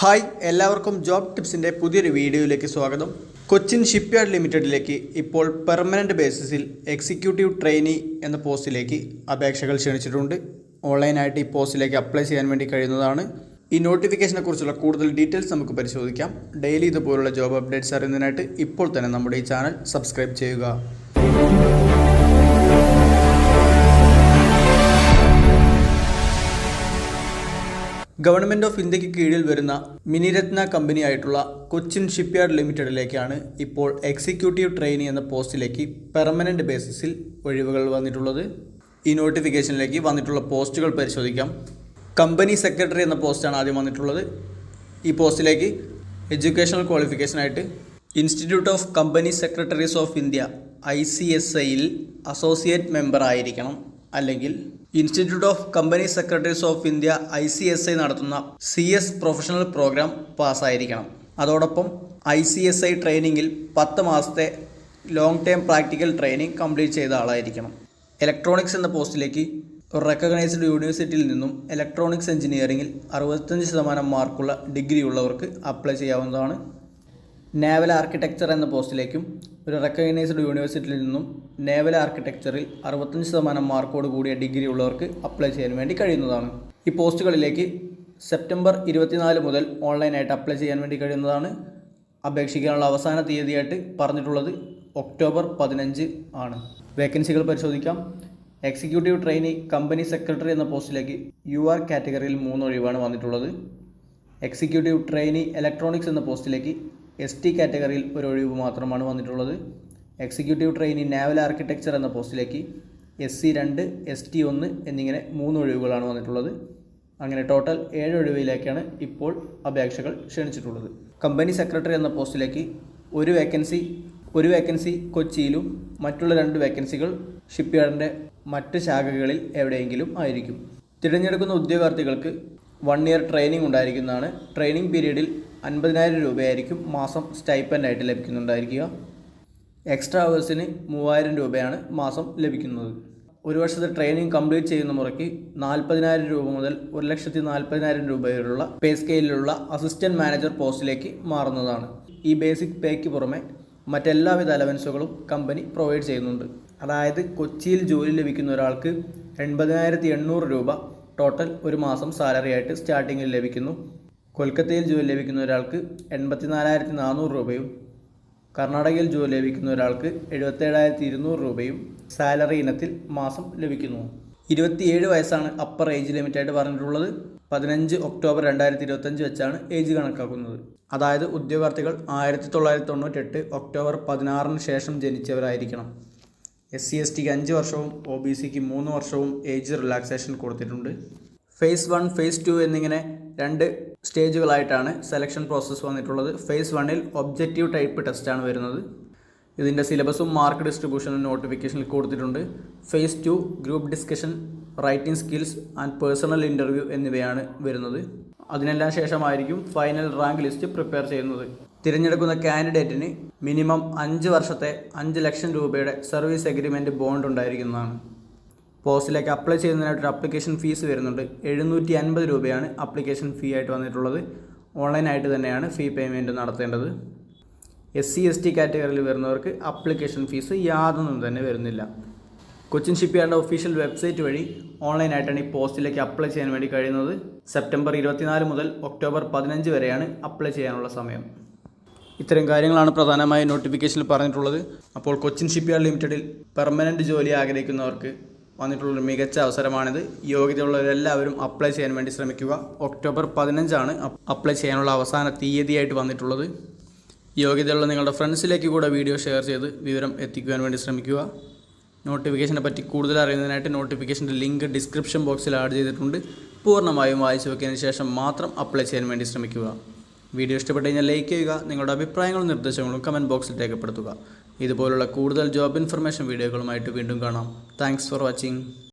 Hi എല്ലാവർക്കും job ടിപ്സിന്റെ പുതിയൊരു വീഡിയോയിലേക്ക് സ്വാഗതം. കൊച്ചിൻ ഷിപ്പ്യാർഡ് ലിമിറ്റഡിലേക്ക് ഇപ്പോൾ പെർമനന്റ് ബേസിസിൽ എക്സിക്യൂട്ടീവ് ട്രെയിനി എന്ന പോസ്റ്റിലേക്ക് അപേക്ഷകൾ ക്ഷണിച്ചിട്ടുണ്ട്. ഓൺലൈനായിട്ട് ഈ പോസ്റ്റിലേക്ക് അപ്ലൈ ചെയ്യാൻ വേണ്ടി കഴിയുന്നതാണ്. ഈ നോട്ടിഫിക്കേഷനെ കുറിച്ചുള്ള കൂടുതൽ ഡീറ്റെയിൽസ് നമുക്ക് പരിശോധിക്കാം. ഡെയിലി ഇതുപോലുള്ള ജോബ് അപ്ഡേറ്റ്സ് അറിയുന്നതിനായിട്ട് ഇപ്പോൾ തന്നെ നമ്മുടെ ഈ ചാനൽ സബ്സ്ക്രൈബ് ചെയ്യുക. ഗവൺമെന്റ് ഓഫ് ഇന്ത്യയ്ക്ക് കീഴിൽ വരുന്ന മിനിരത്ന കമ്പനിയായിട്ടുള്ള കൊച്ചിൻ ഷിപ്പ്യാർഡ് ലിമിറ്റഡിലേക്കാണ് ഇപ്പോൾ എക്സിക്യൂട്ടീവ് ട്രെയിനി എന്ന പോസ്റ്റിലേക്ക് പെർമനന്റ് ബേസിസിൽ ഒഴിവുകൾ വന്നിട്ടുള്ളത്. ഈ നോട്ടിഫിക്കേഷനിലേക്ക് വന്നിട്ടുള്ള പോസ്റ്റുകൾ പരിശോധിക്കാം. കമ്പനി സെക്രട്ടറി എന്ന പോസ്റ്റാണ് ആദ്യം വന്നിട്ടുള്ളത്. ഈ പോസ്റ്റിലേക്ക് educational ക്വാളിഫിക്കേഷനായിട്ട് institute of company secretaries of India I C S ഐയിൽ അസോസിയേറ്റ് മെമ്പർ ആയിരിക്കണം അല്ലെങ്കിൽ institute of company secretaries of India I C S I നടത്തുന്ന സി എസ് പ്രൊഫഷണൽ പ്രോഗ്രാം പാസ്സായിരിക്കണം. അതോടൊപ്പം ഐ സി എസ് ഐ ട്രെയിനിങ്ങിൽ പത്ത് മാസത്തെ long term practical training complete ചെയ്ത ആളായിരിക്കണം. ഇലക്ട്രോണിക്സ് എന്ന പോസ്റ്റിലേക്ക് റെക്കഗ്നൈസ്ഡ് യൂണിവേഴ്സിറ്റിയിൽ നിന്നും ഇലക്ട്രോണിക്സ് എഞ്ചിനീയറിംഗിൽ അറുപത്തഞ്ച് ശതമാനം മാർക്കുള്ള ഡിഗ്രി ഉള്ളവർക്ക് അപ്ലൈ ചെയ്യാവുന്നതാണ് നേവൽ ആർക്കിടെക്ചർ എന്ന പോസ്റ്റിലേക്കും ഒരു റെക്കഗ്നൈസ്ഡ് യൂണിവേഴ്സിറ്റിയിൽ നിന്നും നേവൽ ആർക്കിടെക്ചറിൽ അറുപത്തഞ്ച് ശതമാനം മാർക്കോട് കൂടിയ ഡിഗ്രി ഉള്ളവർക്ക് അപ്ലൈ ചെയ്യാൻ വേണ്ടി കഴിയുന്നതാണ്. ഈ പോസ്റ്റുകളിലേക്ക് സെപ്റ്റംബർ ഇരുപത്തിനാല് മുതൽ ഓൺലൈനായിട്ട് അപ്ലൈ ചെയ്യാൻ വേണ്ടി കഴിയുന്നതാണ്. അപേക്ഷിക്കാനുള്ള അവസാന തീയതിയായിട്ട് പറഞ്ഞിട്ടുള്ളത് ഒക്ടോബർ പതിനഞ്ച് ആണ്. വേക്കൻസികൾ പരിശോധിക്കാം. എക്സിക്യൂട്ടീവ് ട്രെയിനി കമ്പനി സെക്രട്ടറി എന്ന പോസ്റ്റിലേക്ക് യു ആർ കാറ്റഗറിയിൽ മൂന്ന് ഒഴിവാണ് വന്നിട്ടുള്ളത്. എക്സിക്യൂട്ടീവ് ട്രെയിനി ഇലക്ട്രോണിക്സ് എന്ന പോസ്റ്റിലേക്ക് എസ് ടി കാറ്റഗറിയിൽ ഒരു ഒഴിവ് മാത്രമാണ് വന്നിട്ടുള്ളത്. എക്സിക്യൂട്ടീവ് ട്രെയിനി നാവൽ ആർക്കിടെക്ചർ എന്ന പോസ്റ്റിലേക്ക് എസ് സി രണ്ട് എസ് ടി ഒന്ന് എന്നിങ്ങനെ മൂന്ന് ഒഴിവുകളാണ് വന്നിട്ടുള്ളത്. അങ്ങനെ ടോട്ടൽ ഏഴ് ഒഴിവിലേക്കാണ് ഇപ്പോൾ അപേക്ഷകൾ ക്ഷണിച്ചിട്ടുള്ളത്. കമ്പനി സെക്രട്ടറി എന്ന പോസ്റ്റിലേക്ക് ഒരു വേക്കൻസി ഒരു വേക്കൻസി കൊച്ചിയിലും മറ്റുള്ള രണ്ട് വേക്കൻസികൾ ഷിപ്പ്യാർഡിന്റെ മറ്റ് ശാഖകളിൽ എവിടെയെങ്കിലും ആയിരിക്കും. തിരഞ്ഞെടുക്കുന്ന ഉദ്യോഗാർത്ഥികൾക്ക് വൺ ഇയർ ട്രെയിനിങ് ഉണ്ടായിരിക്കുന്നതാണ്. ട്രെയിനിങ് പീരീഡിൽ അൻപതിനായിരം രൂപയായിരിക്കും മാസം സ്റ്റൈപ്പന്റായിട്ട് ലഭിക്കുന്നുണ്ടായിരിക്കുക. എക്സ്ട്രാ അവേഴ്സിന് മൂവായിരം രൂപയാണ് മാസം ലഭിക്കുന്നത്. ഒരു വർഷത്തെ ട്രെയിനിങ് കംപ്ലീറ്റ് ചെയ്യുന്ന മുറയ്ക്ക് നാൽപ്പതിനായിരം രൂപ മുതൽ ഒരു ലക്ഷത്തി നാൽപ്പതിനായിരം രൂപ വരെയുള്ള പേ സ്കെയിലുള്ള അസിസ്റ്റന്റ് മാനേജർ പോസ്റ്റിലേക്ക് മാറുന്നതാണ്. ഈ ബേസിക് പേക്ക് പുറമെ മറ്റെല്ലാവിധ അലവൻസുകളും കമ്പനി പ്രൊവൈഡ് ചെയ്യുന്നുണ്ട്. അതായത് കൊച്ചിയിൽ ജോലി ലഭിക്കുന്ന ഒരാൾക്ക് എൺപതിനായിരത്തി എണ്ണൂറ് രൂപ ടോട്ടൽ ഒരു മാസം സാലറി ആയിട്ട് സ്റ്റാർട്ടിങ്ങിൽ ലഭിക്കുന്നു. കൊൽക്കത്തയിൽ ജോലി ലഭിക്കുന്ന ഒരാൾക്ക് എൺപത്തിനാലായിരത്തി നാനൂറ് രൂപയും കർണാടകയിൽ ജോലി ലഭിക്കുന്ന ഒരാൾക്ക് എഴുപത്തേഴായിരത്തി ഇരുന്നൂറ് രൂപയും സാലറി ഇനത്തിൽ മാസം ലഭിക്കുന്നു. ഇരുപത്തിയേഴ് വയസ്സാണ് അപ്പർ ഏജ് ലിമിറ്റായിട്ട് പറഞ്ഞിട്ടുള്ളത്. പതിനഞ്ച് ഒക്ടോബർ രണ്ടായിരത്തി ഇരുപത്തഞ്ച് വെച്ചാണ് ഏജ് കണക്കാക്കുന്നത്. അതായത് ഉദ്യോഗാർത്ഥികൾ ആയിരത്തി തൊള്ളായിരത്തി തൊണ്ണൂറ്റെട്ട് ഒക്ടോബർ പതിനാറിന് ശേഷം ജനിച്ചവരായിരിക്കണം. എസ് സി എസ് ടിക്ക് അഞ്ച് വർഷവും ഒ ബി സിക്ക് മൂന്ന് വർഷവും ഏജ് റിലാക്സേഷൻ കൊടുത്തിട്ടുണ്ട്. ഫേസ് വൺ ഫേസ് ടു എന്നിങ്ങനെ രണ്ട് സ്റ്റേജുകളായിട്ടാണ് സെലക്ഷൻ പ്രോസസ്സ് വന്നിട്ടുള്ളത്. ഫേസ് വണ്ണിൽ ഒബ്ജക്റ്റീവ് ടൈപ്പ് ടെസ്റ്റാണ് വരുന്നത്. ഇതിന്റെ സിലബസും മാർക്ക് ഡിസ്ട്രിബ്യൂഷനും നോട്ടിഫിക്കേഷനിൽ കൊടുത്തിട്ടുണ്ട്. Phase two group discussion writing skills and personal interview എന്നിവയാണ് വരുന്നത്. അതിനെല്ലാം ശേഷമായിരിക്കും ഫൈനൽ റാങ്ക് ലിസ്റ്റ് പ്രിപ്പയർ ചെയ്യുന്നത്. തിരഞ്ഞെടുക്കുന്ന കാൻഡിഡേറ്റിന് മിനിമം അഞ്ച് വർഷത്തെ അഞ്ച് ലക്ഷം രൂപയുടെ സർവീസ് എഗ്രിമെന്റ് ബോണ്ട് ഉണ്ടായിരിക്കുന്നതാണ്. പോസ്റ്റിലേക്ക് അപ്ലൈ ചെയ്യുന്നതിനായിട്ടൊരു അപ്ലിക്കേഷൻ ഫീസ് വരുന്നുണ്ട്. എഴുന്നൂറ്റി അൻപത് രൂപയാണ് അപ്ലിക്കേഷൻ ഫീ ആയിട്ട് വന്നിട്ടുള്ളത്. ഓൺലൈനായിട്ട് തന്നെയാണ് ഫീ പേയ്മെന്റ് നടത്തേണ്ടത്. എസ് സി എസ് ടി കാറ്റഗറിയിൽ വരുന്നവർക്ക് അപ്ലിക്കേഷൻ ഫീസ് യാതൊന്നും തന്നെ വരുന്നില്ല. കൊച്ചിൻ ഷിപ്പ്യാർഡിന്റെ ഒഫീഷ്യൽ വെബ്സൈറ്റ് വഴി ഓൺലൈനായിട്ടാണ് ഈ പോസ്റ്റിലേക്ക് അപ്ലൈ ചെയ്യാൻ വേണ്ടി കഴിയുന്നത്. സെപ്റ്റംബർ ഇരുപത്തിനാല് മുതൽ ഒക്ടോബർ പതിനഞ്ച് വരെയാണ് അപ്ലൈ ചെയ്യാനുള്ള സമയം. ഇത്തരം കാര്യങ്ങളാണ് പ്രധാനമായും നോട്ടിഫിക്കേഷനിൽ പറഞ്ഞിട്ടുള്ളത്. അപ്പോൾ കൊച്ചിൻ ഷിപ്പ്യാർഡ് ലിമിറ്റഡിൽ പെർമനന്റ് ജോലി ആഗ്രഹിക്കുന്നവർക്ക് വന്നിട്ടുള്ളൊരു മികച്ച അവസരമാണിത്. യോഗ്യതയുള്ളവരെല്ലാവരും അപ്ലൈ ചെയ്യാൻ വേണ്ടി ശ്രമിക്കുക. ഒക്ടോബർ പതിനഞ്ചാണ് അപ്ലൈ ചെയ്യാനുള്ള അവസാന തീയതിയായിട്ട് വന്നിട്ടുള്ളത്. യോഗ്യതയുള്ള നിങ്ങളുടെ ഫ്രണ്ട്സിലേക്ക് കൂടെ വീഡിയോ ഷെയർ ചെയ്ത് വിവരം എത്തിക്കുവാൻ വേണ്ടി ശ്രമിക്കുക. നോട്ടിഫിക്കേഷനെ പറ്റി കൂടുതൽ അറിയുന്നതിനായിട്ട് നോട്ടിഫിക്കേഷന്റെ ലിങ്ക് ഡിസ്ക്രിപ്ഷൻ ബോക്സിൽ ആഡ് ചെയ്തിട്ടുണ്ട്. പൂർണമായും വായിച്ചു വയ്ക്കുന്നതിന് ശേഷം മാത്രം അപ്ലൈ ചെയ്യാൻ വേണ്ടി ശ്രമിക്കുക. വീഡിയോ ഇഷ്ടപ്പെട്ട് കഴിഞ്ഞാൽ ലൈക്ക് ചെയ്യുക നിങ്ങളുടെ അഭിപ്രായങ്ങളും നിർദ്ദേശങ്ങളും കമന്റ് ബോക്സിൽ രേഖപ്പെടുത്തുക. ഇതുപോലുള്ള കൂടുതൽ ജോബ് ഇൻഫർമേഷൻ വീഡിയോകളുമായിട്ട് വീണ്ടും കാണാം. Thanks for watching